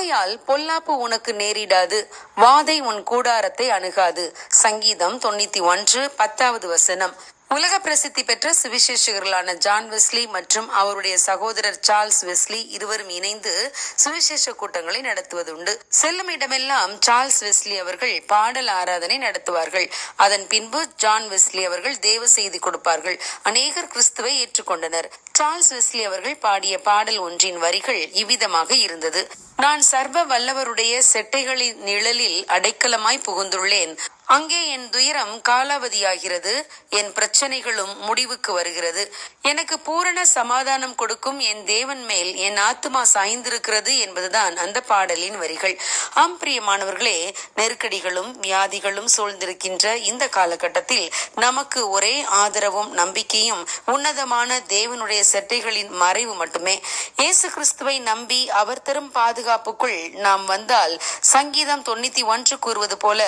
ஆகையால் பொல்லாப்பு உனக்கு நேரிடாது வாதை உன் கூடாரத்தை அணுகாது. சங்கீதம் தொண்ணூத்தி ஒன்று பத்தாவது வசனம். உலக பிரசித்தி பெற்ற சுவிசேஷகர்களான ஜான் வெஸ்லி மற்றும் அவருடைய சகோதரர் சார்ல்ஸ் வெஸ்லி இருவரும் இணைந்து சுவிசேஷ கூட்டங்களை நடத்துவதுண்டு. செல்லும் இடமெல்லாம் சார்ல்ஸ் வெஸ்லி அவர்கள் பாடல் ஆராதனை நடத்துவார்கள். அதன் பின்பு ஜான் வெஸ்லி அவர்கள் தேவ செய்தி கொடுப்பார்கள். அநேகர் கிறிஸ்துவை ஏற்றுக்கொண்டனர். சார்ல்ஸ் வெஸ்லி அவர்கள் பாடிய பாடல் ஒன்றின் வரிகள் இவ்விதமாக இருந்தது. நான் சர்வ வல்லவருடைய செட்டைகளின் நிழலில் அடைக்கலமாய் புகுந்துள்ளேன். அங்கே என் துயரம் காலாவதியாகிறது என் பிரச்சனைகளும் முடிவுக்கு வருகிறது. எனக்கு பூரண சமாதானம் கொடுக்கும் என் தேவன் மேல் என் ஆத்மா சாய்ந்திருக்கிறது என்பதுதான் அந்த பாடலின் வரிகள். ஆம் பிரியமானவர்களே நெருக்கடிகளும் வியாதிகளும் சூழ்ந்திருக்கின்ற இந்த காலகட்டத்தில் நமக்கு ஒரே ஆதரவும் நம்பிக்கையும் உன்னதமான தேவனுடைய செட்டைகளின் மறைவு மட்டுமே. இயேசு கிறிஸ்துவை நம்பி அவர் தரும் பாதுகாப்புக்குள் நாம் வந்தால் சங்கீதம் தொண்ணூத்தி ஒன்று கூறுவது போல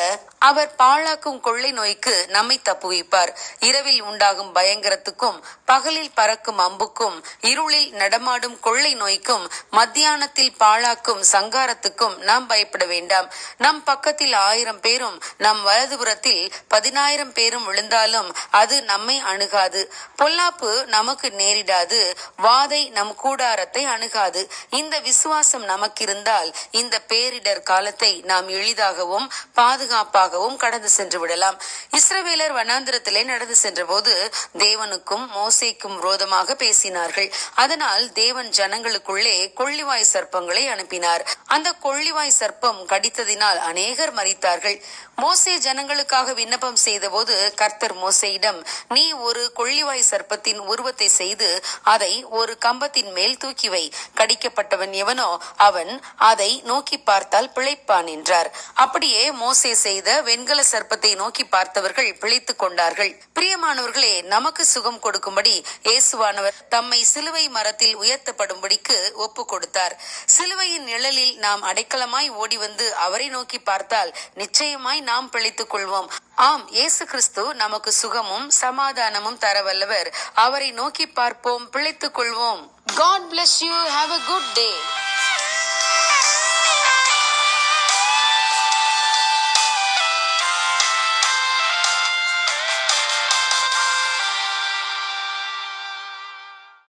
அவர் பா ஆளாக்கும் கொள்ளை நோய்க்கு நம்மை தப்புவிப்பார். இரவில் உண்டாகும் பயங்கரத்துக்கும் பகலில் பறக்கும் அம்புக்கும் இருளில் நடமாடும் கொள்ளை நோய்க்கும் மத்தியானத்தில் பாழாக்கும் சங்காரத்துக்கும் நாம் பயப்பட வேண்டாம். நம் பக்கத்தில் ஆயிரம் பேரும் நம் வலதுபுறத்தில் பதினாயிரம் பேரும் விழுந்தாலும் அது நம்மை அணுகாது. பொல்லாப்பு நமக்கு நேரிடாது வாதை நம் கூடாரத்தை அணுகாது. இந்த விசுவாசம் நமக்கிருந்தால் இந்த பேரிடர் காலத்தை நாம் எளிதாகவும் பாதுகாப்பாகவும் கடந்து சென்று விடலாம். இஸ்ரவேலர் வனாந்திரத்திலே நடந்து சென்றபோது தேவனுக்கும் மோசைக்கும் விரோதமாக பேசினார்கள். அதனால் தேவன் ஜனங்களுக்குள்ளே கொள்ளிவாய் சர்ப்பங்களை அனுப்பினார். அந்த கொள்ளிவாய் சர்ப்பம் கடித்ததினால் அநேகர் மறித்தார்கள் மோசே ஜனங்களுக்காக விண்ணப்பம் செய்தபோது கர்த்தர் மோசையிடம் நீ ஒரு கொள்ளிவாய் சர்ப்பத்தின் உருவத்தை செய்து அதை ஒரு கம்பத்தின் மேல் தூக்கி வை. கடிக்கப்பட்டவன் எவனோ அவன் அதை நோக்கி பார்த்தால் பிழைப்பான் என்றார். அப்படியே மோசே செய்த வெண்கல சர்ப்பத்தை நோக்கி பார்த்தவர்கள் பிழைத்துக் கொண்டார்கள். பிரியமானவர்களே நமக்கு சுகம் கொடுக்கும்படி இயேசுவானவர் தம்மை சிலுவை மரத்தில் உயர்த்தப்படும்படிக்கு ஒப்பு கொடுத்தார். சிலுவையின் நிழலில் நாம் அடைக்கலமாய் ஓடி வந்து அவரை நோக்கி பார்த்தால் நிச்சயமாய் நாம் பிழைத்துக் கொள்வோம். ஆம் இயேசு கிறிஸ்து நமக்கு சுகமும் சமாதானமும் தரவல்லவர். அவரை நோக்கி பார்ப்போம் பிழைத்துக் கொள்வோம். God bless you have a good day